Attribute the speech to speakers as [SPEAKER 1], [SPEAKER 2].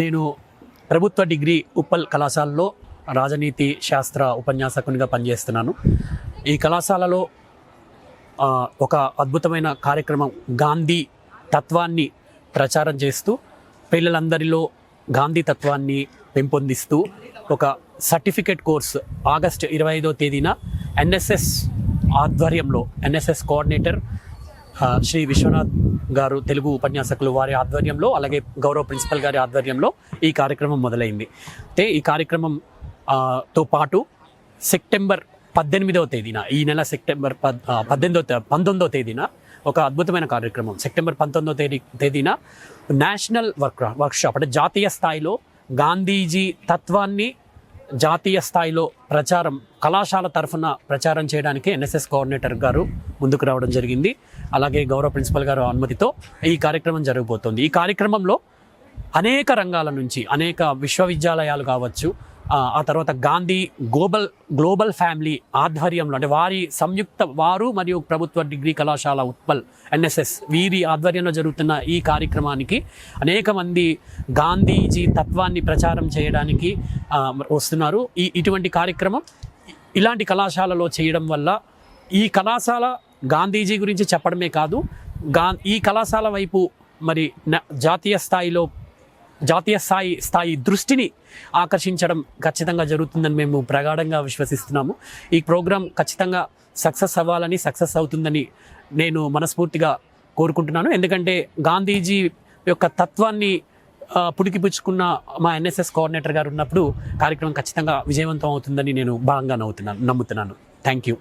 [SPEAKER 1] నేను ప్రభుత్వ డిగ్రీ ఉప్పల్ కళాశాలలో రాజనీతి శాస్త్ర ఉపన్యాసకునిగా పనిచేస్తున్నాను. ఈ కళాశాలలో ఒక అద్భుతమైన కార్యక్రమం గాంధీ తత్వాన్ని ప్రచారం చేస్తూ పిల్లలందరిలో గాంధీ తత్వాన్ని పెంపొందిస్తూ ఒక సర్టిఫికేట్ కోర్స్ ఆగస్ట్ ఇరవై ఐదో తేదీన ఎన్ఎస్ఎస్ ఆధ్వర్యంలో ఎన్ఎస్ఎస్ కోఆర్డినేటర్ శ్రీ విశ్వనాథ్ గారు తెలుగు ఉపన్యాసకులు వారి ఆధ్వర్యంలో అలాగే గౌరవ ప్రిన్సిపల్ గారి ఆధ్వర్యంలో ఈ కార్యక్రమం మొదలైంది. అయితే ఈ కార్యక్రమం తో పాటు సెప్టెంబర్ పద్దెనిమిదవ తేదీన ఈ నెల సెప్టెంబర్ పద్ పద్దెనిమిదవ పంతొమ్మిదవ తేదీన ఒక అద్భుతమైన కార్యక్రమం. సెప్టెంబర్ పంతొమ్మిదవ తేదీ తేదీన నేషనల్ వర్క్ వర్క్షాప్ అంటే జాతీయ స్థాయిలో గాంధీజీ తత్వాన్ని జాతీయ స్థాయిలో ప్రచారం కళాశాల తరఫున ప్రచారం చేయడానికి ఎన్ఎస్ఎస్ కోఆర్డినేటర్ గారు ముందుకు రావడం జరిగింది. అలాగే గౌరవ ప్రిన్సిపల్ గారు అనుమతితో ఈ కార్యక్రమం జరగబోతోంది. ఈ కార్యక్రమంలో అనేక రంగాల నుంచి అనేక విశ్వవిద్యాలయాలు కావచ్చు ఆ, తర్వాత గాంధీ గ్లోబల్ గ్లోబల్ ఫ్యామిలీ ఆధ్వర్యంలో అంటే వారి సంయుక్త వారు మరియు ప్రభుత్వ డిగ్రీ కళాశాల ఉత్పల్ ఎన్ఎస్ఎస్ వీరి ఆధ్వర్యంలో జరుగుతున్న ఈ కార్యక్రమానికి అనేక మంది గాంధీజీ తత్వాన్ని ప్రచారం చేయడానికి వస్తున్నారు. ఈ ఇటువంటి కార్యక్రమం ఇలాంటి కళాశాలలో చేయడం వల్ల ఈ కళాశాల గాంధీజీ గురించి చెప్పడమే కాదు గా ఈ కళాశాల వైపు మరి న- జాతీయ స్థాయిలో జాతీయ స్థాయి స్థాయి దృష్టిని ఆకర్షించడం ఖచ్చితంగా జరుగుతుందని మేము ప్రగాఢంగా విశ్వసిస్తున్నాము. ఈ ప్రోగ్రాం ఖచ్చితంగా సక్సెస్ అవ్వాలని సక్సెస్ అవుతుందని నేను మనస్ఫూర్తిగా కోరుకుంటున్నాను. ఎందుకంటే గాంధీజీ యొక్క తత్వాన్ని పుడికిపుచ్చుకున్న మా ఎన్ఎస్ఎస్ కోఆర్డినేటర్ గారు ఉన్నప్పుడు కార్యక్రమం ఖచ్చితంగా విజయవంతం అవుతుందని నేను బలంగా నవ్వుతున్నాను నమ్ముతున్నాను. Thank you.